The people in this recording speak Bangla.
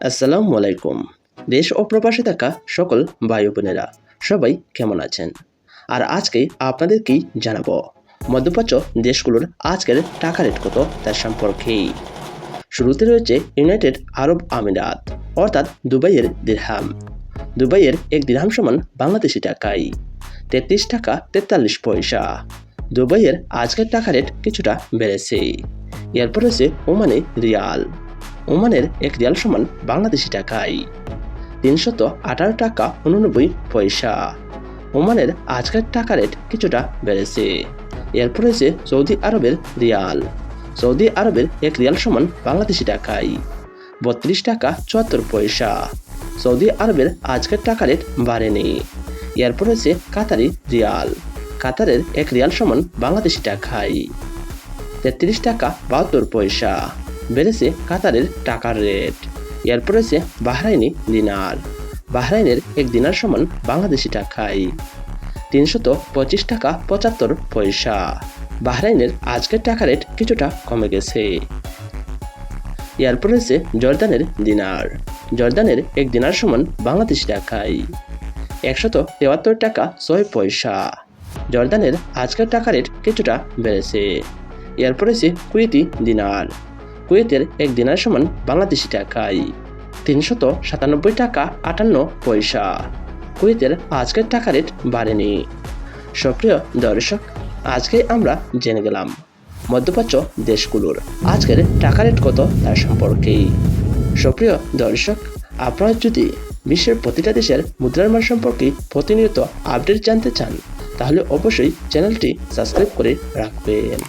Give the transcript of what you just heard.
আসসালামু আলাইকুম। দেশ ও প্রবাসে থাকা সকল ভাই বোনেরা সবাই কেমন আছেন? আর আজকে আপনাদেরকেই জানাব, মধ্যপ্রাচ্য দেশগুলোর আজকের টাকা রেট কত তার সম্পর্কে। শুরুতে রয়েছে ইউনাইটেড আরব আমিরাত, অর্থাৎ দুবাইয়ের দিরহাম। দুবাইয়ের এক দিরহাম সমান বাংলাদেশি টাকায়, তেত্রিশ টাকা তেতাল্লিশ পয়সা। দুবাইয়ের আজকের টাকা রেট কিছুটা বেড়েছে। এরপর রয়েছে ওমানে রিয়াল। ওমানের এক রিয়াল সমান বাংলাদেশি টাকায়। তিনশত আঠারো টাকা উননব্বই পয়সা। ওমানের আজকের টাকা রেট কিছুটা বেড়েছে। এরপর রয়েছে সৌদি আরবের রিয়াল। সৌদি আরবের এক রিয়াল সমান বাংলাদেশি টাকায়। বত্রিশ টাকা চুয়াত্তর পয়সা। সৌদি আরবের আজকের টাকা রেট বাড়েনি। এরপর রয়েছে কাতারি রিয়াল। কাতারের এক রিয়াল সমান বাংলাদেশি টাকায়। তেত্রিশ টাকা বাহাত্তর পয়সা। বেড়েছে কাতারের টাকার রেট। এরপর রয়েছে বাহরাইনি দিনার। বাহরাইনের এক দিনার সমান বাংলাদেশি টাকায় তিনশত পঁচিশ টাকা পঁচাত্তর পয়সা। বাহরাইনের আজকের টাকা রেট কিছুটা কমে গেছে। এরপর রয়েছে জর্দানের দিনার। জর্দানের এক দিনার সমান বাংলাদেশি টাকায় একশত তেয়াত্তর টাকা ছয় পয়সা। জর্দানের আজকের টাকা রেট কিছুটা বেড়েছে। এরপর রয়েছে কুয়েতি দিনার। কুয়েতের এক দিনার সমান বাংলাদেশি টাকায় তিনশত সাতানব্বই টাকা আটান্ন পয়সা। কুয়েতের আজকের টাকা রেট বাড়েনি। সক্রিয় দর্শক আজকে আমরা জেনে গেলাম মধ্যপ্রাচ্য দেশগুলোর আজকের টাকা রেট কত তার সম্পর্কে সক্রিয় দর্শক, আপনারা যদি বিশ্বের প্রতিটা দেশের মুদ্রার মান সম্পর্কে প্রতিনিয়ত আপডেট জানতে চান, তাহলে অবশ্যই চ্যানেলটি সাবস্ক্রাইব করে রাখবেন।